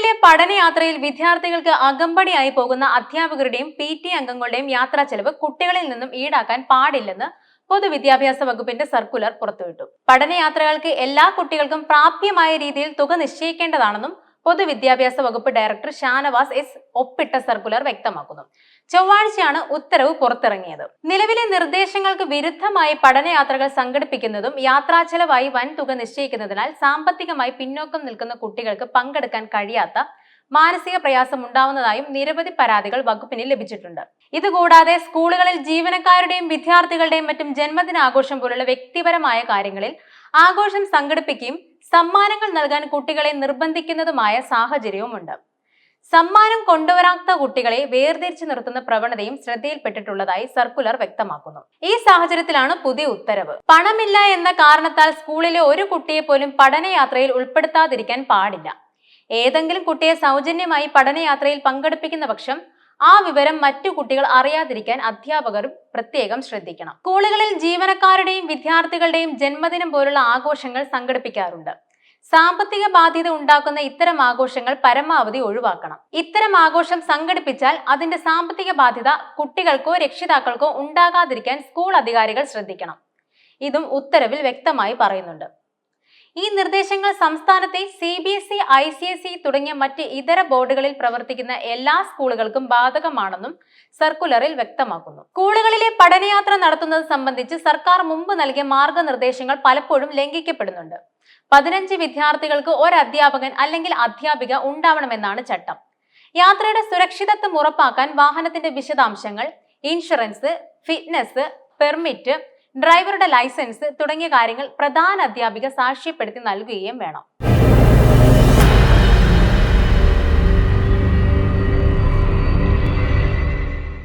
സ്കൂളുകളിലെ പഠനയാത്രയിൽ വിദ്യാർത്ഥികൾക്ക് അകമ്പടിയായി പോകുന്ന അധ്യാപകരുടെയും പി ടി അംഗങ്ങളുടെയും യാത്രാ ചെലവ് കുട്ടികളിൽ നിന്നും ഈടാക്കാൻ പാടില്ലെന്ന് പൊതുവിദ്യാഭ്യാസ വകുപ്പിന്റെ സർക്കുലർ പുറത്തുവിട്ടു. പഠനയാത്രകൾക്ക് എല്ലാ കുട്ടികൾക്കും പ്രാപ്യമായ രീതിയിൽ തുക നിശ്ചയിക്കേണ്ടതാണെന്നും പൊതുവിദ്യാഭ്യാസ വകുപ്പ് ഡയറക്ടർ ഷാനവാസ് എസ് ഒപ്പിട്ട സർക്കുലർ വ്യക്തമാക്കുന്നു. ചൊവ്വാഴ്ചയാണ് ഉത്തരവ് പുറത്തിറങ്ങിയത്. നിലവിലെ നിർദ്ദേശങ്ങൾക്ക് വിരുദ്ധമായി പഠനയാത്രകൾ സംഘടിപ്പിക്കുന്നതും യാത്രാ ചെലവായി വൻ തുക നിശ്ചയിക്കുന്നതിനാൽ സാമ്പത്തികമായി പിന്നോക്കം നിൽക്കുന്ന കുട്ടികൾക്ക് പങ്കെടുക്കാൻ കഴിയാത്ത മാനസിക പ്രയാസം ഉണ്ടാവുന്നതായും നിരവധി പരാതികൾ വകുപ്പിന് ലഭിച്ചിട്ടുണ്ട്. ഇതുകൂടാതെ സ്കൂളുകളിൽ ജീവനക്കാരുടെയും വിദ്യാർത്ഥികളുടെയും മറ്റും ജന്മദിനാഘോഷം പോലുള്ള വ്യക്തിപരമായ കാര്യങ്ങളിൽ ആഘോഷം സംഘടിപ്പിക്കുകയും സമ്മാനങ്ങൾ നൽകാൻ കുട്ടികളെ നിർബന്ധിക്കുന്നതുമായ സാഹചര്യവുമുണ്ട്. സമ്മാനം കൊണ്ടുവരാത്ത കുട്ടികളെ വേർതിരിച്ചു നിർത്തുന്ന പ്രവണതയും ശ്രദ്ധയിൽപ്പെട്ടിട്ടുള്ളതായി സർക്കുലർ വ്യക്തമാക്കുന്നു. ഈ സാഹചര്യത്തിലാണ് പുതിയ ഉത്തരവ്. പണമില്ല എന്ന കാരണത്താൽ സ്കൂളിലെ ഒരു കുട്ടിയെ പോലും പഠനയാത്രയിൽ ഉൾപ്പെടുത്താതിരിക്കാൻ പാടില്ല. ഏതെങ്കിലും കുട്ടിയെ സൗജന്യമായി പഠനയാത്രയിൽ പങ്കെടുപ്പിക്കുന്ന പക്ഷം ആ വിവരം മറ്റു കുട്ടികൾ അറിയാതിരിക്കാൻ അധ്യാപകർ പ്രത്യേകം ശ്രദ്ധിക്കണം. സ്കൂളുകളിൽ ജീവനക്കാരുടെയും വിദ്യാർത്ഥികളുടെയും ജന്മദിനം പോലുള്ള ആഘോഷങ്ങൾ സംഘടിപ്പിക്കാറുണ്ട്. സാമ്പത്തിക ബാധ്യത ഉണ്ടാക്കുന്ന ഇത്തരം ആഘോഷങ്ങൾ പരമാവധി ഒഴിവാക്കണം. ഇത്തരം ആഘോഷം സംഘടിപ്പിച്ചാൽ അതിന്റെ സാമ്പത്തിക ബാധ്യത കുട്ടികൾക്കോ രക്ഷിതാക്കൾക്കോ ഉണ്ടാകാതിരിക്കാൻ സ്കൂൾ അധികാരികൾ ശ്രദ്ധിക്കണം. ഇതും ഉത്തരവിൽ വ്യക്തമായി പറയുന്നുണ്ട്. ഈ നിർദ്ദേശങ്ങൾ സംസ്ഥാനത്തെ C B S E I C S E തുടങ്ങിയ മറ്റ് ഇതര ബോർഡുകളിൽ പ്രവർത്തിക്കുന്ന എല്ലാ സ്കൂളുകൾക്കും ബാധകമാണെന്നും സർക്കുലറിൽ വ്യക്തമാക്കുന്നു. സ്കൂളുകളിലെ പഠനയാത്ര നടത്തുന്നത് സംബന്ധിച്ച് സർക്കാർ മുമ്പ് നൽകിയ മാർഗനിർദ്ദേശങ്ങൾ പലപ്പോഴും ലംഘിക്കപ്പെടുന്നുണ്ട്. പതിനഞ്ച് വിദ്യാർത്ഥികൾക്ക് ഒരു അധ്യാപകൻ അല്ലെങ്കിൽ അധ്യാപിക ഉണ്ടാവണമെന്നാണ് ചട്ടം. യാത്രയുടെ സുരക്ഷിതത്വം ഉറപ്പാക്കാൻ വാഹനത്തിന്റെ വിശദാംശങ്ങൾ ഇൻഷുറൻസ് ഫിറ്റ്നസ് പെർമിറ്റ് ഡ്രൈവറുടെ ലൈസൻസ് തുടങ്ങിയ കാര്യങ്ങൾ പ്രധാന അധ്യാപിക സാക്ഷ്യപ്പെടുത്തി നൽകുകയും വേണം.